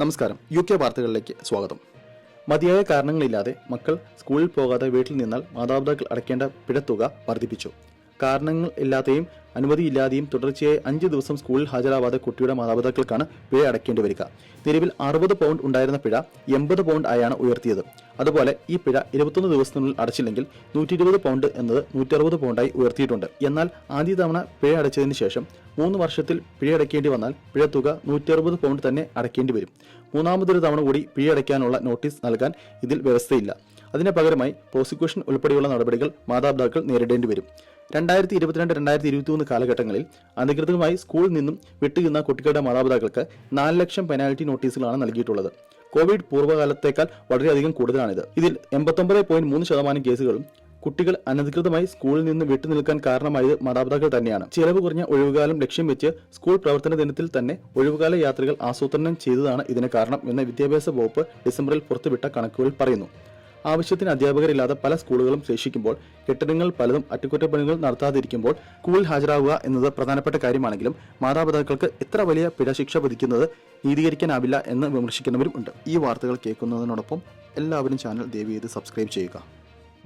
നമസ്കാരം. U K വാർത്തകളിലേക്ക് സ്വാഗതം. മതിയായ കാരണങ്ങളില്ലാതെ മക്കൾ സ്കൂളിൽ പോകാതെ വീട്ടിൽ നിന്നാൽ മാതാപിതാക്കൾ അടയ്ക്കേണ്ട പിഴത്തുക വർദ്ധിപ്പിച്ചു. കാരണങ്ങൾ ഇല്ലാതെയും അനുമതിയില്ലാതെയും തുടർച്ചയായി അഞ്ച് ദിവസം സ്കൂളിൽ ഹാജരാവാതെ കുട്ടിയുടെ മാതാപിതാക്കൾക്കാണ് പിഴ അടയ്ക്കേണ്ടി വരിക. നിലവിൽ അറുപത് പൗണ്ട് ഉണ്ടായിരുന്ന പിഴ എൺപത് പൗണ്ട് ആയാണ് ഉയർത്തിയത്. അതുപോലെ ഈ പിഴ ഇരുപത്തൊന്ന് ദിവസത്തിനുള്ളിൽ അടച്ചില്ലെങ്കിൽ നൂറ്റി ഇരുപത് പൗണ്ട് എന്നത് നൂറ്റി അറുപത് പൗണ്ടായി ഉയർത്തിയിട്ടുണ്ട്. എന്നാൽ ആദ്യ തവണ പിഴ അടച്ചതിന് ശേഷം മൂന്ന് വർഷത്തിൽ പിഴ അടയ്ക്കേണ്ടി വന്നാൽ പിഴത്തുക നൂറ്റി അറുപത് പൗണ്ട് തന്നെ അടയ്ക്കേണ്ടി വരും. മൂന്നാമതൊരു തവണ കൂടി പിഴ അടയ്ക്കാനുള്ള നോട്ടീസ് നൽകാൻ ഇതിൽ വ്യവസ്ഥയില്ല. അതിന് പകരമായി പ്രോസിക്യൂഷൻ ഉൾപ്പെടെയുള്ള നടപടികൾ മാതാപിതാക്കൾ നേരിടേണ്ടി വരും. രണ്ടായിരത്തി ഇരുപത്തിരണ്ട് രണ്ടായിരത്തി ഇരുപത്തിമൂന്ന് കാലഘട്ടങ്ങളിൽ അധികൃതമായി സ്കൂളിൽ നിന്നും വിട്ടുനിന്ന കുട്ടികളുടെ മാതാപിതാക്കൾക്ക് നാല് ലക്ഷം പെനാൽറ്റി നോട്ടീസുകളാണ് നൽകിയിട്ടുള്ളത്. കോവിഡ് പൂർവകാലത്തേക്കാൾ വളരെയധികം കൂടുതലാണിത്. ഇതിൽ എൺപത്തൊമ്പത് പോയിന്റ് മൂന്ന് ശതമാനം കേസുകളും കുട്ടികൾ അനധികൃതമായി സ്കൂളിൽ നിന്ന് വിട്ടുനിൽക്കാൻ കാരണമായത് മാതാപിതാക്കൾ തന്നെയാണ്. ചിലവ് കുറഞ്ഞ ഒഴിവുകാലം ലക്ഷ്യം വെച്ച് സ്കൂൾ പ്രവർത്തന ദിനത്തിൽ തന്നെ ഒഴിവുകാല യാത്രകൾ ആസൂത്രണം ചെയ്തതാണ് ഇതിന് കാരണം എന്ന് വിദ്യാഭ്യാസ വകുപ്പ് ഡിസംബറിൽ പുറത്തുവിട്ട കണക്കുകൾ പറയുന്നു. ആവശ്യത്തിന് അധ്യാപകരില്ലാതെ പല സ്കൂളുകളും ശേഷിക്കുമ്പോൾ കെട്ടിടങ്ങൾ പലതും അറ്റകുറ്റപ്പണികൾ നടത്താതിരിക്കുമ്പോൾ സ്കൂളിൽ ഹാജരാകുക എന്നത് പ്രധാനപ്പെട്ട കാര്യമാണെങ്കിലും മാതാപിതാക്കൾക്ക് ഇത്ര വലിയ പിഴ ശിക്ഷ നീതീകരിക്കാനാവില്ല എന്ന് വിമർശിക്കുന്നവരും ഉണ്ട്. ഈ വാർത്തകൾ കേൾക്കുന്നതിനോടൊപ്പം എല്ലാവരും ചാനൽ ദയവ് ചെയ്ത് സബ്സ്ക്രൈബ് ചെയ്യുക.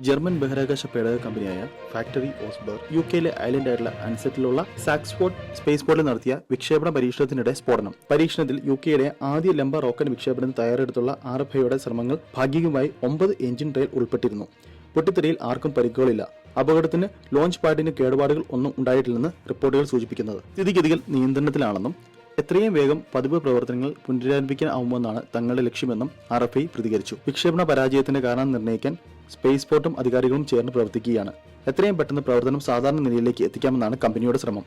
ജർമ്മൻ ബഹിരാകാശ പേടക കമ്പനിയായ ഫാക്ടറി ഓസ്ബർ യു കെയിലെ ഐലൻഡായിട്ടുള്ള അൻസെറ്റിലുള്ള സാക്സ്ഫോർഡ് സ്പേസ് പോർട്ടിൽ നടത്തിയ വിക്ഷേപണ പരീക്ഷണത്തിനിടെ സ്ഫോടനം. പരീക്ഷണത്തിൽ യു കെയുടെ ആദ്യ ലംബ റോക്കറ്റ് വിക്ഷേപണത്തിന് തയ്യാറെടുത്തുള്ള ആർ എഫ് ഐയുടെ ശ്രമങ്ങൾ ഭാഗികമായി ഒമ്പത് എഞ്ചിൻ ട്രെയിൽ ഉൾപ്പെട്ടിരുന്നു. പൊട്ടിത്തെറിയിൽ ആർക്കും പരിക്കുകളില്ല. അപകടത്തിന് ലോഞ്ച് പാഡിന് കേടുപാടുകൾ ഒന്നും ഉണ്ടായിട്ടില്ലെന്ന് റിപ്പോർട്ടുകൾ സൂചിപ്പിക്കുന്നത്. സ്ഥിതിഗതികൾ നിയന്ത്രണത്തിലാണെന്നും എത്രയും വേഗം പതിവ് പ്രവർത്തനങ്ങൾ പുനരാരംഭിക്കാനാവുമെന്നാണ് തങ്ങളുടെ ലക്ഷ്യമെന്നും ആർ എഫ് ഐ പ്രതികരിച്ചു. വിക്ഷേപണ പരാജയത്തിന്റെ കാരണം നിർണയിക്കാൻ സ്പേസ് പോർട്ടും അധികാരികളും ചേർന്ന് പ്രവർത്തിക്കുകയാണ്. എത്രയും പെട്ടെന്ന് പ്രവർത്തനം സാധാരണ നിലയിലേക്ക് എത്തിക്കാമെന്നാണ് കമ്പനിയുടെ ശ്രമം.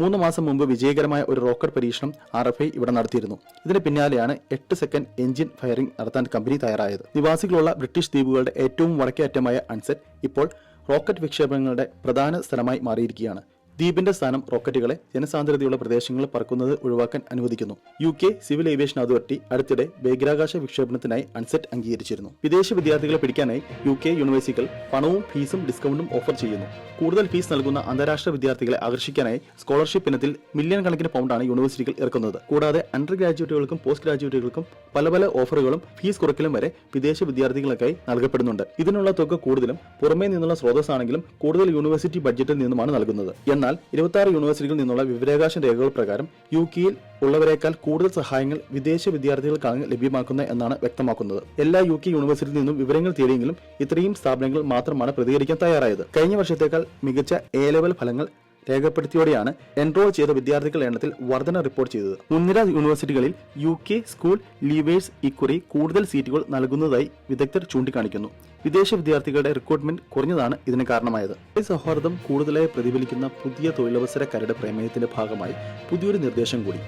മൂന്ന് മാസം മുമ്പ് വിജയകരമായ ഒരു റോക്കറ്റ് പരീക്ഷണം ആർ എഫ് ഐ ഇവിടെ നടത്തിയിരുന്നു. ഇതിന് പിന്നാലെയാണ് എട്ട് സെക്കൻഡ് എഞ്ചിൻ ഫയറിംഗ് നടത്താൻ കമ്പനി തയ്യാറായത്. നിവാസികളുള്ള ബ്രിട്ടീഷ് ദ്വീപുകളുടെ ഏറ്റവും വടക്കേ അറ്റമായ അൺസെറ്റ് ഇപ്പോൾ റോക്കറ്റ് വിക്ഷേപങ്ങളുടെ പ്രധാന സ്ഥലമായി മാറിയിരിക്കുകയാണ്. ദ്വീപിന്റെ സ്ഥാനം റോക്കറ്റുകളെ ജനസാന്ദ്രതയുള്ള പ്രദേശങ്ങളിൽ പറക്കുന്നത് ഒഴിവാക്കാൻ അനുവദിക്കുന്നു. U K civil aviation authority അടുത്തിടെ ബഹിരാകാശ വിക്ഷേപണത്തിനായി അൺസെറ്റ് അംഗീകരിച്ചിരുന്നു. വിദേശ വിദ്യാർത്ഥികളെ പിടിക്കാനായി യു കെ യൂണിവേഴ്സിറ്റികൾ പണവും ഫീസും ഡിസ്കൗണ്ടും ഓഫർ ചെയ്യുന്നു. കൂടുതൽ ഫീസ് നൽകുന്ന അന്താരാഷ്ട്ര വിദ്യാർത്ഥികളെ ആകർഷിക്കാനായി സ്കോളർഷിപ്പ് ഇനത്തിൽ മില്യൺ കണക്കിന് പൗണ്ടാണ് യൂണിവേഴ്സിറ്റികൾ ഇറക്കുന്നത്. കൂടാതെ അണ്ടർ ഗ്രാജുവേറ്റുകൾക്കും പോസ്റ്റ് ഗ്രാജുവേറ്റുകൾക്കും പല പല ഓഫറുകളും ഫീസ് കുറയ്ക്കലും വരെ വിദേശ വിദ്യാർത്ഥികൾക്കായി നൽകപ്പെടുന്നുണ്ട്. ഇതിനുള്ള തുക കൂടുതലും പുറമേ നിന്നുള്ള സ്രോതസ്സാണെങ്കിലും കൂടുതൽ യൂണിവേഴ്സിറ്റി ബഡ്ജറ്റിൽ നിന്നുമാണ് നൽകുന്നത്. എന്നാൽ ഇരുപത്തി ആറ് യൂണിവേഴ്സിറ്റികളിൽ നിന്നുള്ള വിവരാകാശ രേഖകൾ പ്രകാരം യു കെയിൽ ഉള്ളവരെക്കാൾ കൂടുതൽ സഹായങ്ങൾ വിദേശ വിദ്യാർത്ഥികൾക്കാണ് ലഭ്യമാക്കുന്നത് എന്നാണ് വ്യക്തമാക്കുന്നത്. എല്ലാ യു കെ യൂണിവേഴ്സിറ്റിയിൽ നിന്നും വിവരങ്ങൾ തേടിയെങ്കിലും ഇത്രയും സ്ഥാപനങ്ങൾ മാത്രമാണ് പ്രതികരിക്കാൻ തയ്യാറായത്. കഴിഞ്ഞ വർഷത്തേക്കാൾ മികച്ച എ ലെവൽ ഫലങ്ങൾ രേഖപ്പെടുത്തിയോടെയാണ് എൻറോൾ ചെയ്ത വിദ്യാർത്ഥികളുടെ എണ്ണത്തിൽ വർധന റിപ്പോർട്ട് ചെയ്തത്. മുൻനിര യൂണിവേഴ്സിറ്റികളിൽ യു കെ സ്കൂൾ ലീവേഴ്സ് ഇക്കുറി കൂടുതൽ സീറ്റുകൾ നൽകുന്നതായി വിദഗ്ധർ ചൂണ്ടിക്കാണിക്കുന്നു. വിദേശ വിദ്യാർത്ഥികളുടെ റിക്രൂട്ട്മെന്റ് കുറഞ്ഞതാണ് ഇതിന് കാരണമായത്. ഈ സൗഹാർദ്ദം കൂടുതലായി പ്രതിഫലിക്കുന്ന പുതിയ തൊഴിലവസര കരട് പ്രമേയത്തിന്റെ ഭാഗമായി പുതിയൊരു നിർദ്ദേശം കൂടി.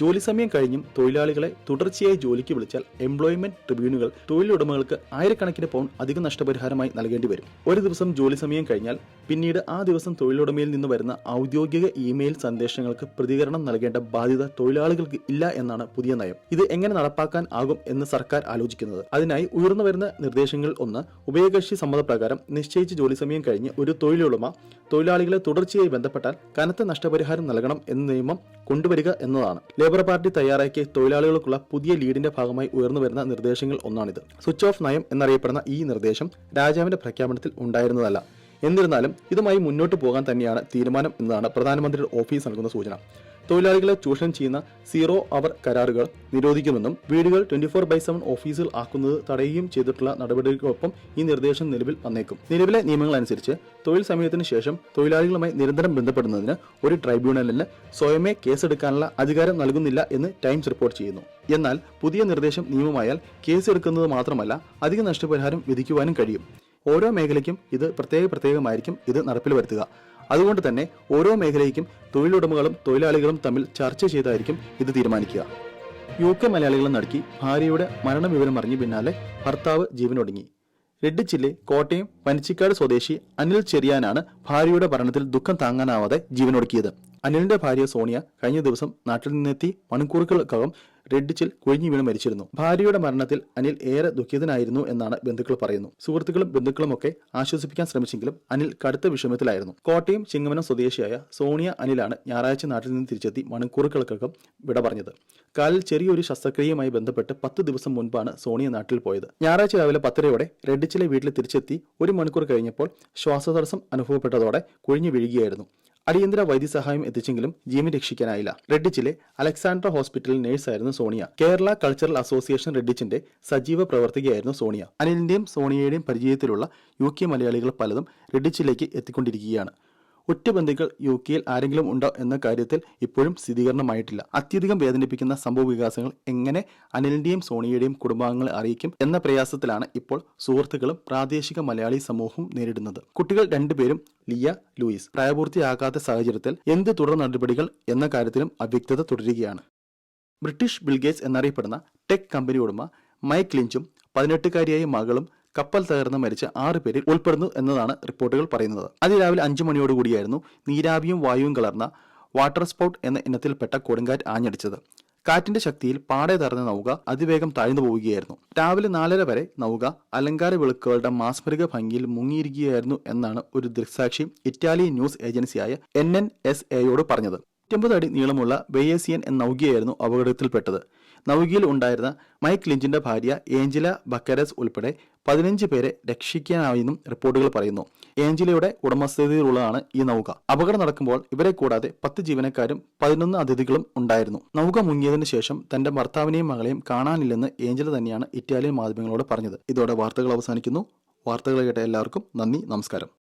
ജോലി സമയം കഴിഞ്ഞും തൊഴിലാളികളെ തുടർച്ചയായി ജോലിക്ക് വിളിച്ചാൽ എംപ്ലോയ്മെന്റ് ട്രിബ്യൂണുകൾ തൊഴിലുടമകൾക്ക് ആയിരക്കണക്കിന് പൗണ്ട് അധിക നഷ്ടപരിഹാരമായി നൽകേണ്ടി വരും. ഒരു ദിവസം ജോലി സമയം കഴിഞ്ഞാൽ പിന്നീട് ആ ദിവസം തൊഴിലുടമയിൽ നിന്ന് വരുന്ന ഔദ്യോഗിക ഇമെയിൽ സന്ദേശങ്ങൾക്ക് പ്രതികരണം നൽകേണ്ട ബാധ്യത തൊഴിലാളികൾക്ക് ഇല്ല എന്നാണ് പുതിയ നയം. ഇത് എങ്ങനെ നടപ്പാക്കാൻ ആകും എന്ന് സർക്കാർ ആലോചിക്കുന്നത്. അതിനായി ഉയർന്നു വരുന്ന നിർദ്ദേശങ്ങൾ ഒന്ന് ഉഭയകക്ഷി സമ്മതപ്രകാരം നിശ്ചയിച്ച ജോലി സമയം കഴിഞ്ഞ് ഒരു തൊഴിലുടമ തൊഴിലാളികളെ തുടർച്ചയായി ബന്ധപ്പെട്ടാൽ കനത്ത നഷ്ടപരിഹാരം നൽകണം എന്ന നിയമം കൊണ്ടുവരിക എന്നതാണ്. ലേബർ പാർട്ടി തയ്യാറാക്കിയ തൊഴിലാളികൾക്കുള്ള പുതിയ ലീഡിന്റെ ഭാഗമായി ഉയർന്നു വരുന്ന നിർദ്ദേശങ്ങൾ ഒന്നാണിത്. സ്വിച്ച് ഓഫ് നയം എന്നറിയപ്പെടുന്ന ഈ നിർദ്ദേശം രാജാവിന്റെ പ്രഖ്യാപനത്തിൽ ഉണ്ടായിരുന്നതല്ല. എന്നിരുന്നാലും ഇതുമായി മുന്നോട്ട് പോകാൻ തന്നെയാണ് തീരുമാനം എന്നതാണ് പ്രധാനമന്ത്രിയുടെ ഓഫീസ് നൽകുന്ന സൂചന. തൊഴിലാളികളെ ചൂഷണം ചെയ്യുന്ന സീറോ അവർ കരാറുകൾ നിരോധിക്കുമെന്നും വീടുകൾ ട്വന്റി ഫോർ ബൈ സെവൻ ഓഫീസുകൾ ആക്കുന്നത് തടയുകയും ചെയ്തിട്ടുള്ള നടപടികൾക്കൊപ്പം ഈ നിർദ്ദേശം നിലവിൽ വന്നേക്കും. നിലവിലെ നിയമങ്ങൾ അനുസരിച്ച് തൊഴിൽ സമയത്തിന് ശേഷം തൊഴിലാളികളുമായി നിരന്തരം ബന്ധപ്പെടുന്നതിന് ഒരു ട്രൈബ്യൂണലിന് സ്വയമേ കേസെടുക്കാനുള്ള അധികാരം നൽകുന്നില്ല എന്ന് ടൈംസ് റിപ്പോർട്ട് ചെയ്യുന്നു. എന്നാൽ പുതിയ നിർദ്ദേശം നിയമമായാൽ കേസെടുക്കുന്നത് മാത്രമല്ല അധിക നഷ്ടപരിഹാരം വിധിക്കുവാനും കഴിയും. ഓരോ മേഖലയ്ക്കും ഇത് പ്രത്യേക പ്രത്യേകമായിരിക്കും ഇത് നടപ്പിൽ വരുത്തുക. അതുകൊണ്ട് തന്നെ ഓരോ മേഖലയ്ക്കും തൊഴിലുടമകളും തൊഴിലാളികളും തമ്മിൽ ചർച്ച ചെയ്തായിരിക്കും ഇത് തീരുമാനിക്കുക. യു കെ മലയാളികളും നടുക്കി ഭാര്യയുടെ മരണവിവരം അറിഞ്ഞു പിന്നാലെ ഭർത്താവ് ജീവനൊടുങ്ങി. റെഡ്ഡിച്ചിലെ കോട്ടയം പനിച്ചിക്കാട് സ്വദേശി അനിൽ ചെറിയാനാണ് ഭാര്യയുടെ മരണത്തിൽ ദുഃഖം താങ്ങാനാവാതെ ജീവനൊടുക്കിയത്. അനിലിന്റെ ഭാര്യ സോണിയ കഴിഞ്ഞ ദിവസം നാട്ടിൽ നിന്നെത്തി മണിക്കൂറുകൾക്കകം റെഡിച്ചിൽ കുഴിഞ്ഞു വീണ് മരിച്ചിരുന്നു. ഭാര്യയുടെ മരണത്തിൽ അനിൽ ഏറെ ദുഃഖിതനായിരുന്നു എന്നാണ് ബന്ധുക്കൾ പറയുന്നു. സുഹൃത്തുക്കളും ബന്ധുക്കളുമൊക്കെ ആശ്വസിപ്പിക്കാൻ ശ്രമിച്ചെങ്കിലും അനിൽ കടുത്ത വിഷമത്തിലായിരുന്നു. കോട്ടയം ചിങ്ങമനം സ്വദേശിയായ സോണിയ അനിലാണ് ഞായറാഴ്ച നാട്ടിൽ നിന്ന് തിരിച്ചെത്തി മണിക്കൂറുകൾക്കകം വിട പറഞ്ഞത്. കാലിൽ ചെറിയൊരു ശസ്ത്രക്രിയയുമായി ബന്ധപ്പെട്ട് പത്ത് ദിവസം മുൻപാണ് സോണിയ നാട്ടിൽ പോയത്. ഞായറാഴ്ച രാവിലെ പത്തരയോടെ റെഡിച്ചിലെ വീട്ടിൽ തിരിച്ചെത്തി ഒരു മണിക്കൂർ കഴിഞ്ഞപ്പോൾ ശ്വാസതടസ്സം അനുഭവപ്പെട്ടതോടെ കുഴിഞ്ഞു വീഴുകയായിരുന്നു. അടിയന്തര വൈദ്യസഹായം എത്തിച്ചെങ്കിലും ജീവൻ രക്ഷിക്കാനായില്ല. റെഡിച്ചിലെ അലക്സാണ്ട്ര ഹോസ്പിറ്റലിൽ നഴ്സായിരുന്നു സോണിയ. കേരള കൾച്ചറൽ അസോസിയേഷൻ റെഡിച്ചിന്റെ സജീവ പ്രവർത്തകയായിരുന്നു സോണിയ. അനിലിന്റെയും സോണിയയുടെയും പരിചയത്തിലുള്ള യു കെ മലയാളികൾ പലതും റെഡിച്ചിലേക്ക് എത്തിക്കൊണ്ടിരിക്കുകയാണ്. ഒറ്റ ബന്ധുക്കൾ യു കെയിൽ ആരെങ്കിലും ഉണ്ടോ എന്ന കാര്യത്തിൽ ഇപ്പോഴും സ്ഥിരീകരണമായിട്ടില്ല. അത്യധികം വേദനിപ്പിക്കുന്ന സംഭവ വികാസങ്ങൾ എങ്ങനെ അനിലിന്റെയും സോണിയയുടെയും കുടുംബാംഗങ്ങളെ അറിയിക്കും എന്ന പ്രയാസത്തിലാണ് ഇപ്പോൾ സുഹൃത്തുക്കളും പ്രാദേശിക മലയാളി സമൂഹവും നേരിടുന്നത്. കുട്ടികൾ രണ്ടുപേരും ലിയ ലൂയിസ്. പ്രായപൂർത്തിയാകാത്ത സാഹചര്യത്തിൽ എന്ത് തുടർ നടപടികൾ എന്ന കാര്യത്തിലും അവ്യക്തത തുടരുകയാണ്. ബ്രിട്ടീഷ് ബിൽഗേറ്റ്സ് എന്നറിയപ്പെടുന്ന ടെക് കമ്പനി ഉടമ മൈക്ക് ലിഞ്ചും പതിനെട്ടുകാരിയായ മകളും കപ്പൽ തകർന്ന് മരിച്ച ആറ് പേരിൽ ഉൾപ്പെടുന്നു എന്നതാണ് റിപ്പോർട്ടുകൾ പറയുന്നത്. അതിരാവിലെ അഞ്ചു മണിയോടുകൂടിയായിരുന്നു നീരാവിയും വായുവും കലർന്ന വാട്ടർ സ്പോട്ട് എന്ന ഇനത്തിൽപ്പെട്ട കൊടുങ്കാറ്റ് ആഞ്ഞടിച്ചത്. കാറ്റിന്റെ ശക്തിയിൽ പാടെ തറഞ്ഞ നൗക അതിവേഗം താഴ്ന്നു പോവുകയായിരുന്നു. രാവിലെ നാലര വരെ നൗക അലങ്കാര വിളക്കുകളുടെ മാസ്മരിക ഭംഗിയിൽ മുങ്ങിയിരിക്കുകയായിരുന്നു എന്നാണ് ഒരു ദൃക്സാക്ഷി ഇറ്റാലിയൻ ന്യൂസ് ഏജൻസിയായ എൻ എൻ എസ് എയോട് പറഞ്ഞത്. നൂറ്റമ്പത് അടി നീളമുള്ള വെയേസിയൻ എന്ന നൗകയായിരുന്നു അപകടത്തിൽപ്പെട്ടത്. നൗകയിൽ ഉണ്ടായിരുന്ന മൈക്ക് ലിഞ്ചിന്റെ ഭാര്യ ഏഞ്ചല ബക്കരസ് ഉൾപ്പെടെ പതിനഞ്ച് പേരെ രക്ഷിക്കാനായെന്നും റിപ്പോർട്ടുകൾ പറയുന്നു. ഏഞ്ചലയുടെ ഉടമസ്ഥതയിലുള്ളതാണ് ഈ നൗക. അപകടം നടക്കുമ്പോൾ ഇവരെ കൂടാതെ പത്ത് ജീവനക്കാരും പതിനൊന്ന് അതിഥികളും ഉണ്ടായിരുന്നു. നൗക മുങ്ങിയതിനു ശേഷം തന്റെ ഭർത്താവിനെയും മകളെയും കാണാനില്ലെന്ന് ഏഞ്ചല തന്നെയാണ് ഇറ്റാലിയൻ മാധ്യമങ്ങളോട് പറഞ്ഞത്. ഇതോടെ വാർത്തകൾ അവസാനിക്കുന്നു. വാർത്തകൾ കേട്ട എല്ലാവർക്കും നന്ദി നമസ്കാരം.